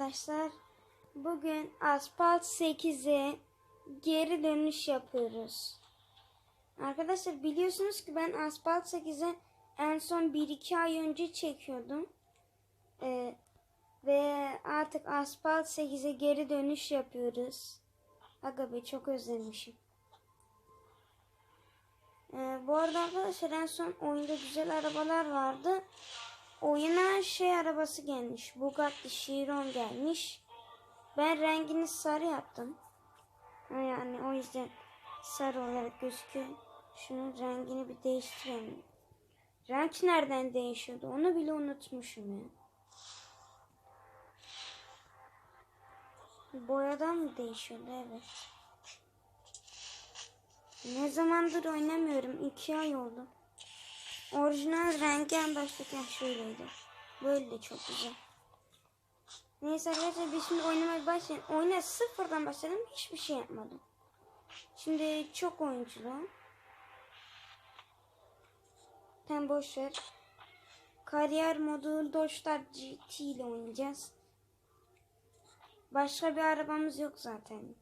arkadaşlar. Bugün Asphalt 8'e geri dönüş yapıyoruz. Arkadaşlar biliyorsunuz ki ben Asphalt 8'e en son 1-2 ay önce çekiyordum. Ee, ve artık Asphalt 8'e geri dönüş yapıyoruz. Aga be çok özlemişim. Ee, bu arada arkadaşlar en son oyunda güzel arabalar vardı. Oyuna şey arabası gelmiş. Bugatti Chiron gelmiş. Ben rengini sarı yaptım. Yani o yüzden sarı olarak gözüküyor. Şunun rengini bir değiştirelim. Renk nereden değişiyordu onu bile unutmuşum ya. Boyadan mı değişiyordu evet. Ne zamandır oynamıyorum. iki ay oldu. Orijinal rengi en baştaki şöyleydi. Böyle de çok güzel. Neyse arkadaşlar biz şimdi oynamaya başlayalım. Oyuna sıfırdan başladım. Hiçbir şey yapmadım. Şimdi çok oyunculu. Sen boş ver. Kariyer modu Dodge GT ile oynayacağız. Başka bir arabamız yok zaten.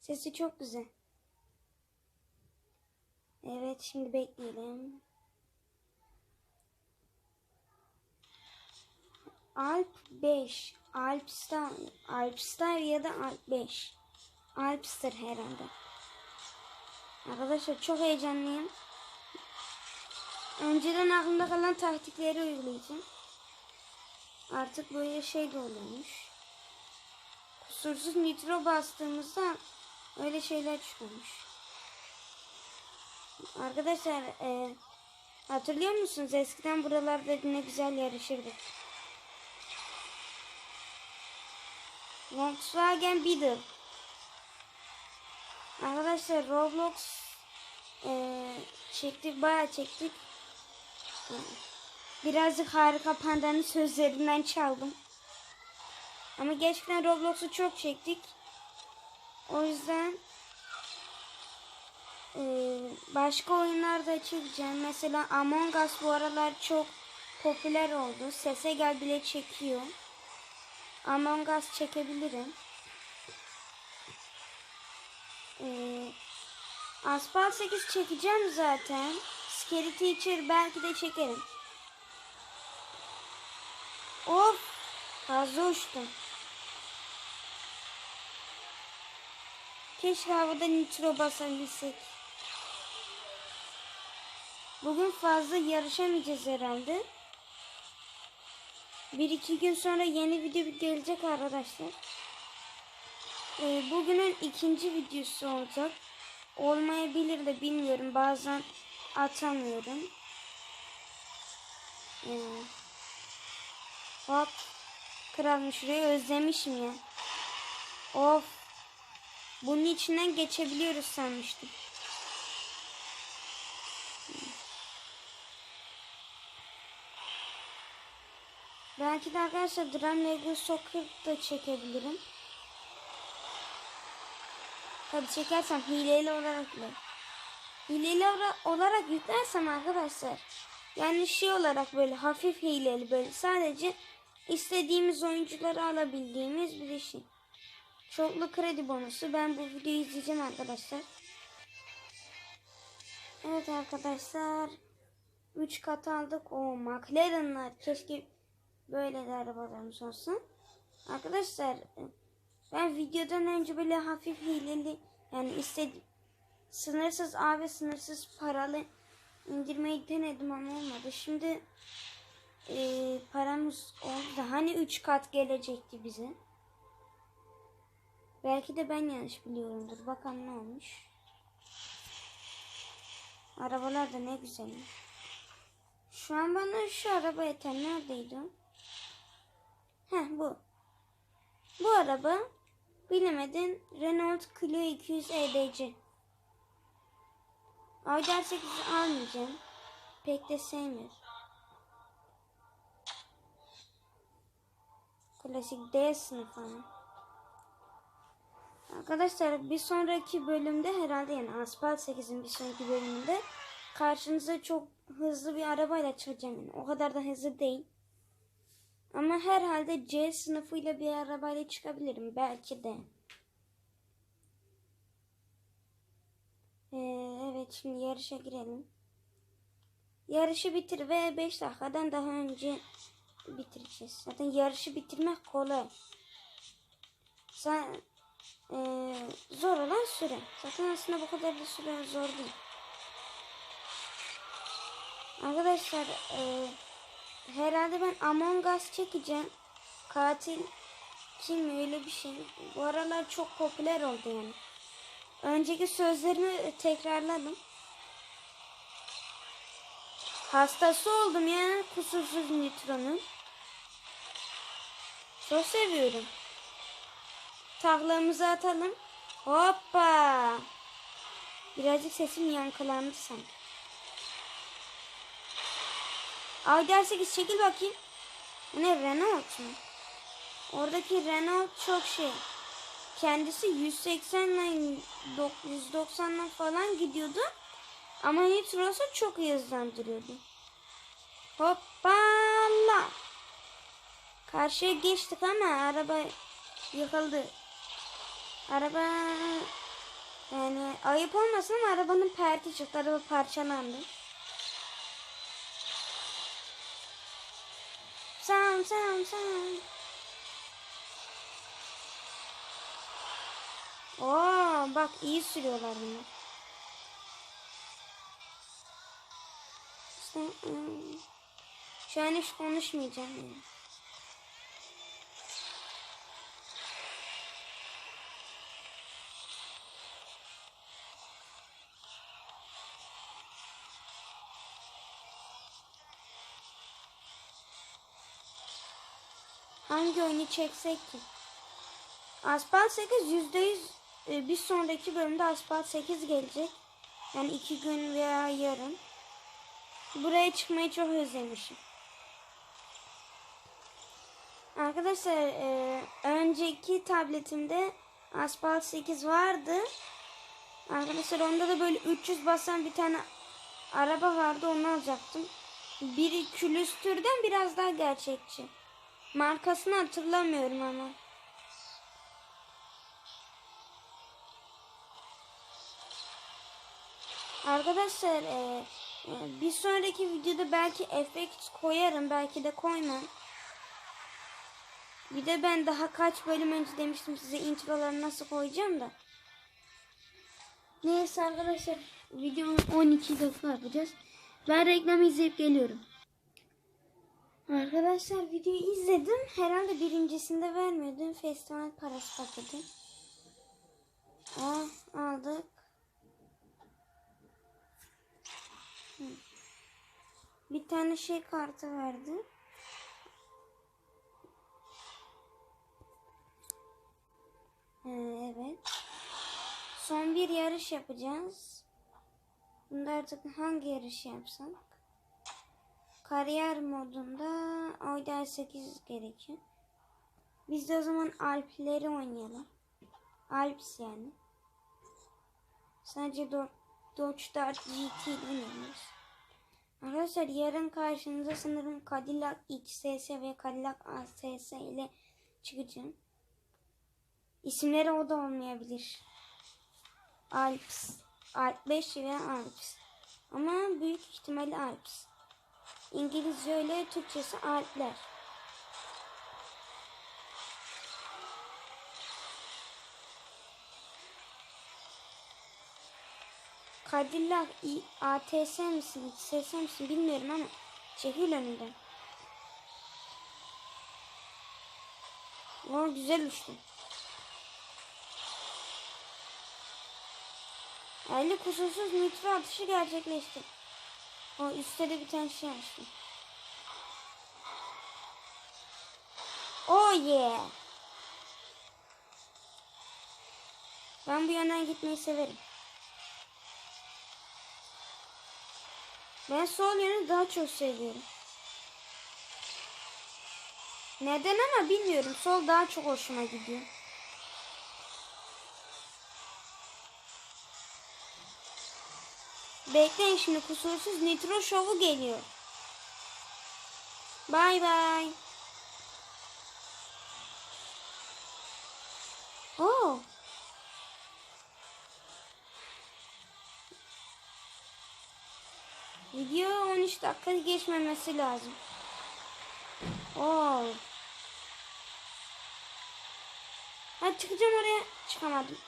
Sesi çok güzel. Evet şimdi bekleyelim. Alp 5. Alpstar. Alpstar ya da Alp 5. Alpstar herhalde. Arkadaşlar çok heyecanlıyım. Önceden aklımda kalan taktikleri uygulayacağım. Artık böyle şey de oluyormuş. Kusursuz nitro bastığımızda öyle şeyler çıkıyormuş. Arkadaşlar e, hatırlıyor musunuz? Eskiden buralarda ne güzel yarışırdık. Volkswagen Beetle. Arkadaşlar Roblox e, çektik bayağı çektik. Birazcık harika pandanın sözlerinden çaldım. Ama gerçekten Roblox'u çok çektik. O yüzden başka oyunlar da çekeceğim. Mesela Among Us bu aralar çok popüler oldu. Sese gel bile çekiyor. Among Us çekebilirim. Ee, Asphalt 8 çekeceğim zaten. Scary Teacher belki de çekerim. Of! Fazla uçtum. Keşke havada nitro basabilsek. Bugün fazla yarışamayacağız herhalde. Bir iki gün sonra yeni video gelecek arkadaşlar. Ee, bugünün ikinci videosu olacak. Olmayabilir de bilmiyorum. Bazen atamıyorum. Ee, hop. Kralım şurayı özlemişim ya. Of. Bunun içinden geçebiliyoruz sanmıştım. Belki de arkadaşlar Drum Lego Soccer da çekebilirim. Tabi çekersem hileli olarak mı? Hileli olarak yüklersem arkadaşlar. Yani şey olarak böyle hafif hileli böyle sadece istediğimiz oyuncuları alabildiğimiz bir şey. Çoklu kredi bonusu. Ben bu videoyu izleyeceğim arkadaşlar. Evet arkadaşlar. 3 kat aldık. O McLaren'lar. Keşke böyle de arabalarımız olsun. Arkadaşlar ben videodan önce böyle hafif hileli yani istedim. Sınırsız A ve sınırsız paralı indirmeyi denedim ama olmadı. Şimdi e, paramız oldu. Hani 3 kat gelecekti bize. Belki de ben yanlış biliyorumdur. Bakalım ne olmuş. Arabalar da ne güzel. Şu an bana şu araba yeter. Neredeydi o? Heh bu. Bu araba bilemedin Renault Clio 200 EDC. Audi R8'i almayacağım. Pek de sevmiyorum. Klasik D sınıfı. Arkadaşlar bir sonraki bölümde herhalde yani Asphalt 8'in bir sonraki bölümünde karşınıza çok hızlı bir arabayla çıkacağım. Yani. O kadar da hızlı değil. Ama herhalde C sınıfıyla bir arabayla çıkabilirim. Belki de. Ee, evet şimdi yarışa girelim. Yarışı bitir ve 5 dakikadan daha önce bitireceğiz. Zaten yarışı bitirmek kolay. Sen ee, zor olan süre. Zaten aslında bu kadar da süre zor değil. Arkadaşlar e, herhalde ben Among Us çekeceğim. Katil kim öyle bir şey. Bu aralar çok popüler oldu yani. Önceki sözlerimi tekrarladım. Hastası oldum ya kusursuz nitronun. Çok seviyorum. Tahlamızı atalım. Hoppa. Birazcık sesim yankılandı sanki. Ay derse çekil bakayım. Bu ne Renault mu? Oradaki Renault çok şey. Kendisi 180 ile 190'dan falan gidiyordu. Ama Nitros'u çok hızlandırıyordu. Hoppala. Karşıya geçtik ama araba yıkıldı. Araba yani ayıp olmasın ama arabanın perti çıktı. Araba parçalandı. Sam sam. Oo bak iyi sürüyorlar bunu. İşte an hiç konuşmayacağım yani. Hangi oyunu çeksek ki? Asphalt 8 %100 e, bir sonraki bölümde Asphalt 8 gelecek. Yani iki gün veya yarın. Buraya çıkmayı çok özlemişim. Arkadaşlar e, önceki tabletimde Asphalt 8 vardı. Arkadaşlar onda da böyle 300 basan bir tane araba vardı onu alacaktım. Biri külüstürden biraz daha gerçekçi. Markasını hatırlamıyorum ama. Arkadaşlar e, e, bir sonraki videoda belki efekt koyarım belki de koymam. Bir de ben daha kaç bölüm önce demiştim size introları nasıl koyacağım da. Neyse arkadaşlar videomu 12 dakika yapacağız. Ben reklamı izleyip geliyorum. Arkadaşlar videoyu izledim. Herhalde birincisinde vermiyordum. Festival parası paketi. Aa, aldık. Hı. Bir tane şey kartı verdi. Ee, evet. Son bir yarış yapacağız. Bunda artık hangi yarış yapsak? Kariyer modunda Oyder 8 gerekiyor. Biz de o zaman Alp'leri oynayalım. Alps yani. Sadece Do Dodge Dart GT oynuyoruz. Arkadaşlar yarın karşınıza sanırım Cadillac XS ve Cadillac ASS ile çıkacağım. İsimleri o da olmayabilir. Alps. Alp 5 ve Alps. Ama büyük ihtimalle Alps. İngilizce öyle, Türkçesi Alpler. Cadillac I- ATS misin, XS misin bilmiyorum ama çekil önünden. O güzel uçtu. 50 kusursuz nitro atışı gerçekleşti. O üstte de bir tane şey açtım. Oh yeah. Ben bu yönden gitmeyi severim. Ben sol yönü daha çok seviyorum. Neden ama bilmiyorum. Sol daha çok hoşuma gidiyor. Bekleyin şimdi kusursuz nitro şovu geliyor. Bay bay. Oo. Video 13 dakika geçmemesi lazım. Oo. Hadi çıkacağım oraya. Çıkamadım.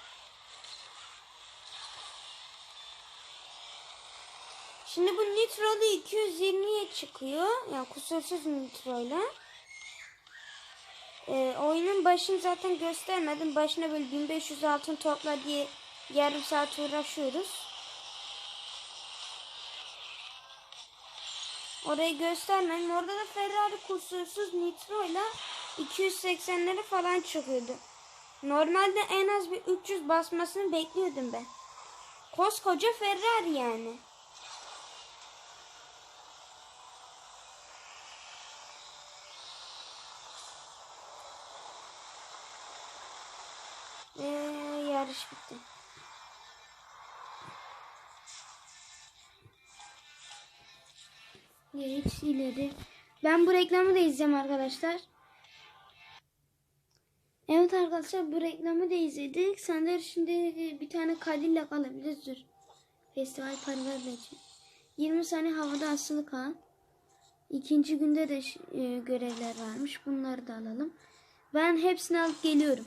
Şimdi bu nitrolu 220'ye çıkıyor. Yani kusursuz nitroyla. Ee, oyunun başını zaten göstermedim. Başına böyle 1500 altın topla diye yarım saat uğraşıyoruz. Orayı göstermedim. Orada da Ferrari kusursuz nitroyla 280'leri falan çıkıyordu. Normalde en az bir 300 basmasını bekliyordum ben. Koskoca Ferrari yani. Ve yarış bitti. Geç ileri. Ben bu reklamı da izleyeceğim arkadaşlar. Evet arkadaşlar bu reklamı da izledik. Sanırım şimdi bir tane Cadillac alabiliriz. Dur. Festival paraları için. 20 saniye havada asılı kal. İkinci günde de e, görevler varmış. Bunları da alalım. Ben hepsini alıp geliyorum.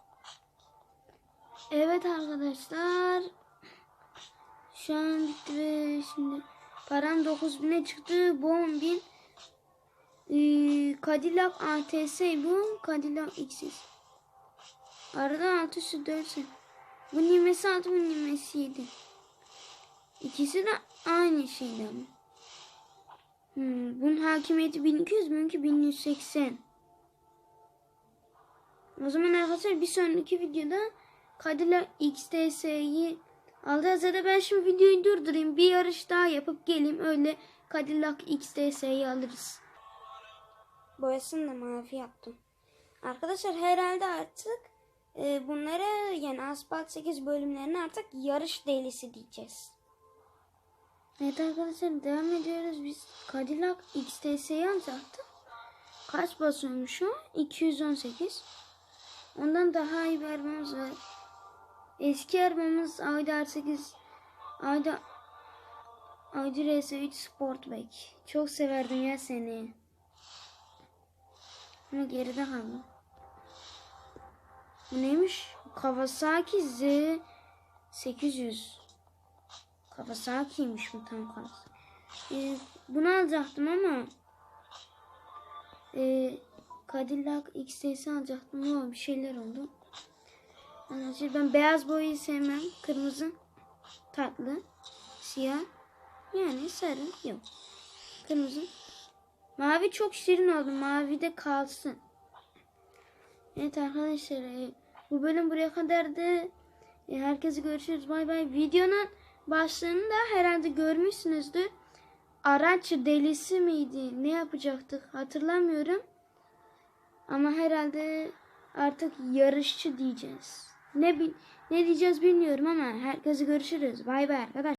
Evet arkadaşlar. Şu an bitti ve şimdi param 9000'e çıktı. Bu 10.000. Ee, Cadillac ATS bu. Cadillac XS. Arada 6 üstü 4 Bu nimesi 6 bu nimesi 7. İkisi de aynı şeyden? Hmm, bunun hakimiyeti 1200 bununki 1180. O zaman arkadaşlar bir sonraki videoda Cadillac XTS'yi alacağız. Ya da ben şimdi videoyu durdurayım. Bir yarış daha yapıp geleyim. Öyle Cadillac XTS'yi alırız. Boyasını da mavi yaptım. Arkadaşlar herhalde artık e, bunlara yani Asphalt 8 bölümlerine artık yarış delisi diyeceğiz. Evet arkadaşlar devam ediyoruz. Biz Cadillac XTS'yi alacaktık. Kaç basıyormuş o? 218. Ondan daha iyi arabamız var. Eski arabamız Audi R8 Audi Audi RS3 Sportback. Çok severdim ya seni. Ama geride kaldı. Bu neymiş? Kawasaki Z 800. Kawasaki'ymiş bu tam Kawasaki. Ee, bunu alacaktım ama e, Cadillac XTS alacaktım ama bir şeyler oldu. Arkadaşlar ben beyaz boyayı sevmem. Kırmızı tatlı. Siyah. Yani sarı yok. Kırmızı. Mavi çok şirin oldu. Mavi de kalsın. Evet arkadaşlar e, bu bölüm buraya kadardı. E, herkese görüşürüz. Bay bay. Videonun başlığını da herhalde görmüşsünüzdür. Araç delisi miydi? Ne yapacaktık? Hatırlamıyorum. Ama herhalde artık yarışçı diyeceğiz. Ne ne diyeceğiz bilmiyorum ama herkese görüşürüz. Bay bay arkadaşlar.